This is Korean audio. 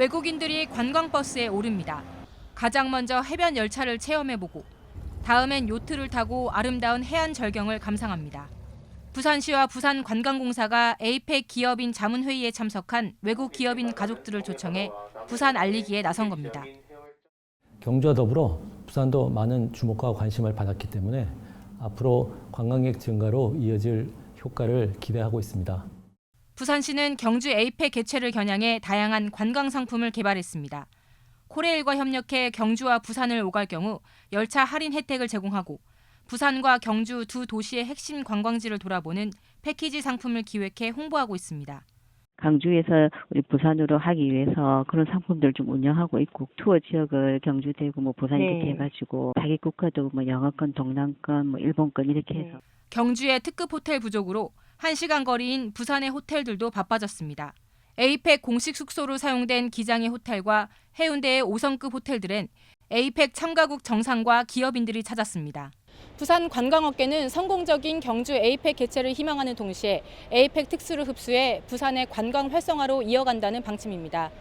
외국인들이 관광버스에 오릅니다. 가장 먼저 해변 열차를 체험해보고 다음엔 요트를 타고 아름다운 해안 절경을 감상합니다. 부산시와 부산관광공사가 에이펙 기업인 자문회의에 참석한 외국 기업인 가족들을 초청해 부산 알리기에 나선 겁니다. 경주와 더불어 부산도 많은 주목과 관심을 받았기 때문에 앞으로 관광객 증가로 이어질 효과를 기대하고 있습니다. 부산시는 경주 에이펙 개최를 겨냥해 다양한 관광 상품을 개발했습니다. 코레일과 협력해 경주와 부산을 오갈 경우 열차 할인 혜택을 제공하고 부산과 경주 두 도시의 핵심 관광지를 돌아보는 패키지 상품을 기획해 홍보하고 있습니다. 강주에서 우리 부산으로 하기 위해서 그런 상품들 좀 운영하고 있고 투어 지역을 경주, 대구, 뭐 부산 이렇게 네. 해가지고 자기 국가도 뭐 영어권, 동남권, 뭐 일본권 이렇게 네. 해서 경주의 특급 호텔 부족으로 1시간 거리인 부산의 호텔들도 바빠졌습니다. 에이펙 공식 숙소로 사용된 기장의 호텔과 해운대의 5성급 호텔들엔 에이펙 참가국 정상과 기업인들이 찾았습니다. 부산 관광업계는 성공적인 경주 에이펙 개최를 희망하는 동시에 에이펙 특수를 흡수해 부산의 관광 활성화로 이어간다는 방침입니다.